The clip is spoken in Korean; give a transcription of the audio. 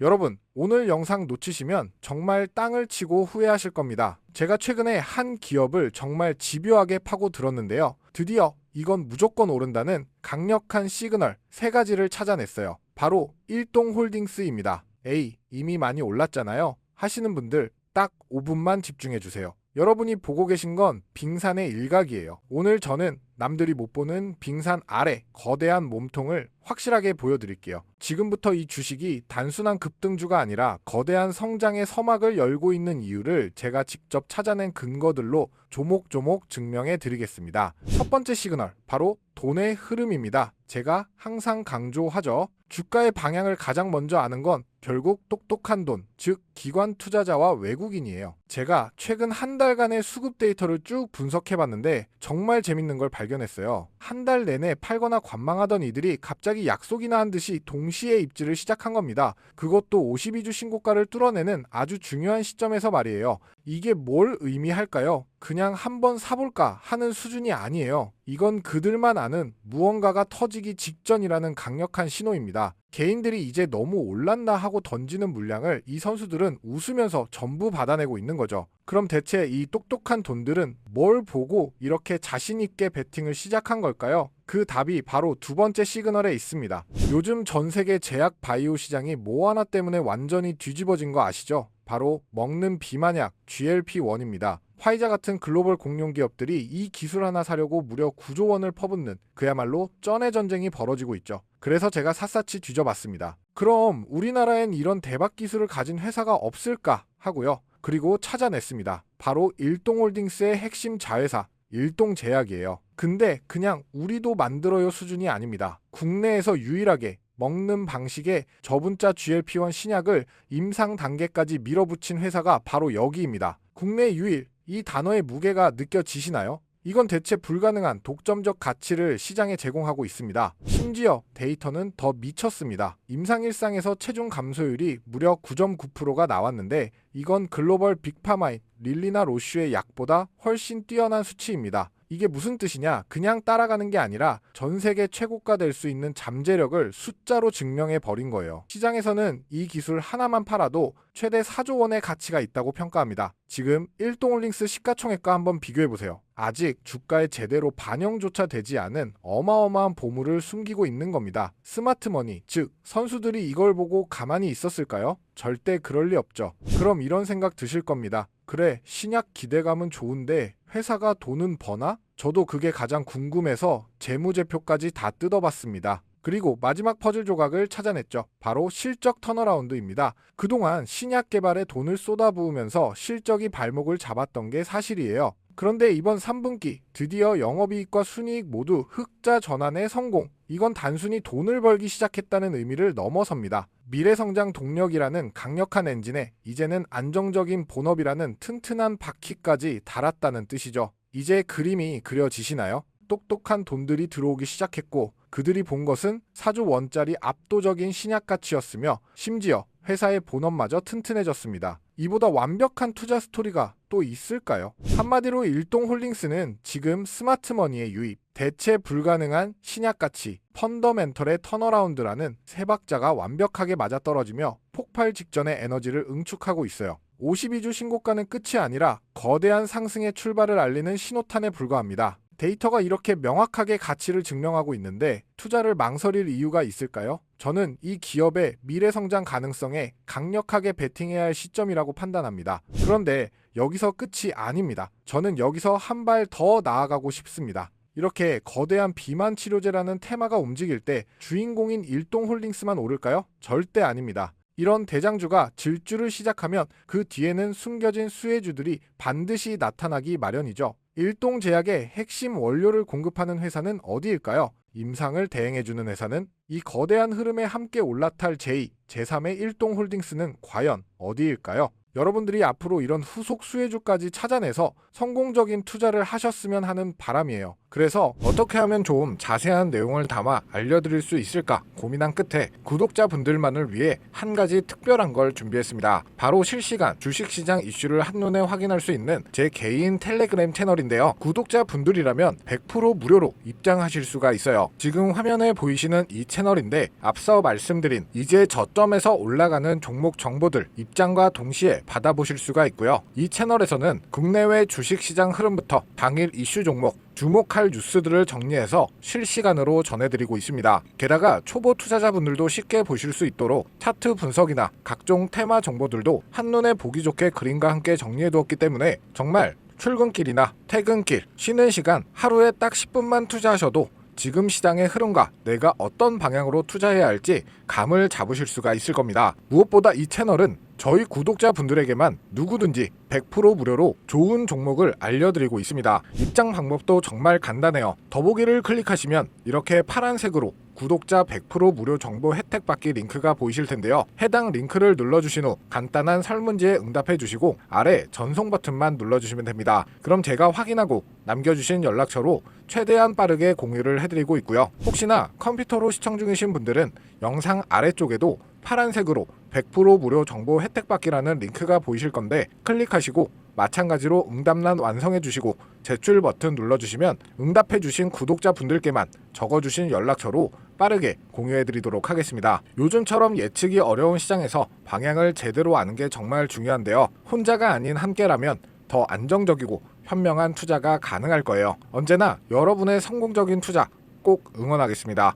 여러분, 오늘 영상 놓치시면 정말 땅을 치고 후회하실 겁니다. 제가 최근에 한 기업을 정말 집요하게 파고 들었는데요. 드디어 이건 무조건 오른다는 강력한 시그널 세 가지를 찾아냈어요. 바로 일동 홀딩스입니다. 에이, 이미 많이 올랐잖아요. 하시는 분들 딱 5분만 집중해 주세요. 여러분이 보고 계신 건 빙산의 일각이에요. 오늘 저는 남들이 못 보는 빙산 아래 거대한 몸통을 확실하게 보여드릴게요. 지금부터 이 주식이 단순한 급등주가 아니라 거대한 성장의 서막을 열고 있는 이유를 제가 직접 찾아낸 근거들로 조목조목 증명해 드리겠습니다. 첫 번째 시그널, 바로 돈의 흐름입니다. 제가 항상 강조하죠. 주가의 방향을 가장 먼저 아는 건 결국 똑똑한 돈, 즉 기관 투자자와 외국인이에요. 제가 최근 한 달간의 수급 데이터를 쭉 분석해 봤는데 정말 재밌는 걸 발견했어요. 한 달 내내 팔거나 관망하던 이들이 갑자기 약속이나 한 듯이 동시에 입지를 시작한 겁니다. 그것도 52주 신고가를 뚫어내는 아주 중요한 시점에서 말이에요. 이게 뭘 의미할까요? 그냥 한번 사볼까 하는 수준이 아니에요. 이건 그들만 아는 무언가가 터지기 직전이라는 강력한 신호입니다. 개인들이 이제 너무 올랐나 하고 던지는 물량을 이 선수들은 웃으면서 전부 받아내고 있는 거죠. 그럼 대체 이 똑똑한 돈들은 뭘 보고 이렇게 자신있게 베팅을 시작한 걸까요? 그 답이 바로 두 번째 시그널에 있습니다. 요즘 전 세계 제약 바이오 시장이 뭐 하나 때문에 완전히 뒤집어진 거 아시죠? 바로 먹는 비만약 GLP-1입니다. 화이자 같은 글로벌 공룡 기업들이 이 기술 하나 사려고 무려 9조 원을 퍼붓는 그야말로 쩐의 전쟁이 벌어지고 있죠. 그래서 제가 샅샅이 뒤져봤습니다. 그럼 우리나라엔 이런 대박 기술을 가진 회사가 없을까 하고요. 그리고 찾아냈습니다. 바로 일동홀딩스의 핵심 자회사 일동제약이에요. 근데 그냥 우리도 만들어요 수준이 아닙니다. 국내에서 유일하게 먹는 방식의 저분자 GLP-1 신약을 임상 단계까지 밀어붙인 회사가 바로 여기입니다. 국내 유일 이 단어의 무게가 느껴지시나요? 이건 대체 불가능한 독점적 가치를 시장에 제공하고 있습니다. 심지어 데이터는 더 미쳤습니다. 임상일상에서 체중 감소율이 무려 9.9%가 나왔는데 이건 글로벌 빅파마인 릴리나 로슈의 약보다 훨씬 뛰어난 수치입니다. 이게 무슨 뜻이냐? 그냥 따라가는 게 아니라 전 세계 최고가 될 수 있는 잠재력을 숫자로 증명해 버린 거예요. 시장에서는 이 기술 하나만 팔아도 최대 4조 원의 가치가 있다고 평가합니다. 지금 일동홀링스 시가총액과 한번 비교해 보세요. 아직 주가에 제대로 반영조차 되지 않은 어마어마한 보물을 숨기고 있는 겁니다. 스마트머니, 즉 선수들이 이걸 보고 가만히 있었을까요? 절대 그럴 리 없죠. 그럼 이런 생각 드실 겁니다. 그래, 신약 기대감은 좋은데 회사가 돈은 버나? 저도 그게 가장 궁금해서 재무제표까지 다 뜯어봤습니다. 그리고 마지막 퍼즐 조각을 찾아냈죠. 바로 실적 턴어라운드입니다. 그동안 신약 개발에 돈을 쏟아부으면서 실적이 발목을 잡았던 게 사실이에요. 그런데 이번 3분기 드디어 영업이익과 순이익 모두 흑자 전환에 성공. 이건 단순히 돈을 벌기 시작했다는 의미를 넘어섭니다. 미래성장 동력이라는 강력한 엔진에 이제는 안정적인 본업이라는 튼튼한 바퀴까지 달았다는 뜻이죠. 이제 그림이 그려지시나요? 똑똑한 돈들이 들어오기 시작했고 그들이 본 것은 4조 원짜리 압도적인 신약 가치였으며 심지어 회사의 본업마저 튼튼해졌습니다. 이보다 완벽한 투자 스토리가 또 있을까요? 한마디로 일동홀딩스는 지금 스마트머니의 유입, 대체 불가능한 신약 가치, 펀더멘털의 턴어라운드라는 세 박자가 완벽하게 맞아떨어지며 폭발 직전의 에너지를 응축하고 있어요. 52주 신고가는 끝이 아니라 거대한 상승의 출발을 알리는 신호탄에 불과합니다. 데이터가 이렇게 명확하게 가치를 증명하고 있는데 투자를 망설일 이유가 있을까요? 저는 이 기업의 미래 성장 가능성에 강력하게 베팅해야 할 시점이라고 판단합니다. 그런데 여기서 끝이 아닙니다. 저는 여기서 한 발 더 나아가고 싶습니다. 이렇게 거대한 비만 치료제라는 테마가 움직일 때 주인공인 일동 홀딩스만 오를까요? 절대 아닙니다. 이런 대장주가 질주를 시작하면 그 뒤에는 숨겨진 수혜주들이 반드시 나타나기 마련이죠. 일동제약의 핵심 원료를 공급하는 회사는 어디일까요? 임상을 대행해주는 회사는 이 거대한 흐름에 함께 올라탈 제2, 제3의 일동홀딩스는 과연 어디일까요? 여러분들이 앞으로 이런 후속 수혜주까지 찾아내서 성공적인 투자를 하셨으면 하는 바람이에요. 그래서 어떻게 하면 좀 자세한 내용을 담아 알려드릴 수 있을까 고민한 끝에 구독자분들만을 위해 한 가지 특별한 걸 준비했습니다. 바로 실시간 주식시장 이슈를 한눈에 확인할 수 있는 제 개인 텔레그램 채널인데요. 구독자분들이라면 100% 무료로 입장하실 수가 있어요. 지금 화면에 보이시는 이 채널인데 앞서 말씀드린 이제 저점에서 올라가는 종목 정보들 입장과 동시에 받아보실 수가 있고요. 이 채널에서는 국내외 주식시장 흐름부터 당일 이슈 종목 주목할 뉴스들을 정리해서 실시간으로 전해드리고 있습니다. 게다가 초보 투자자분들도 쉽게 보실 수 있도록 차트 분석이나 각종 테마 정보들도 한눈에 보기 좋게 그림과 함께 정리해두었기 때문에 정말 출근길이나 퇴근길, 쉬는 시간 하루에 딱 10분만 투자하셔도 지금 시장의 흐름과 내가 어떤 방향으로 투자해야 할지 감을 잡으실 수가 있을 겁니다. 무엇보다 이 채널은 저희 구독자분들에게만 누구든지 100% 무료로 좋은 종목을 알려드리고 있습니다. 입장 방법도 정말 간단해요. 더보기를 클릭하시면 이렇게 파란색으로 구독자 100% 무료 정보 혜택 받기 링크가 보이실 텐데요. 해당 링크를 눌러주신 후 간단한 설문지에 응답해 주시고 아래 전송 버튼만 눌러주시면 됩니다. 그럼 제가 확인하고 남겨주신 연락처로 최대한 빠르게 공유를 해드리고 있고요. 혹시나 컴퓨터로 시청 중이신 분들은 영상 아래쪽에도 파란색으로 100% 무료 정보 혜택 받기라는 링크가 보이실 건데 클릭하시고 마찬가지로 응답란 완성해 주시고 제출 버튼 눌러 주시면 응답해 주신 구독자 분들께만 적어 주신 연락처로 빠르게 공유해 드리도록 하겠습니다. 요즘처럼 예측이 어려운 시장에서 방향을 제대로 아는 게 정말 중요한데요. 혼자가 아닌 함께라면 더 안정적이고 현명한 투자가 가능할 거예요. 언제나 여러분의 성공적인 투자 꼭 응원하겠습니다.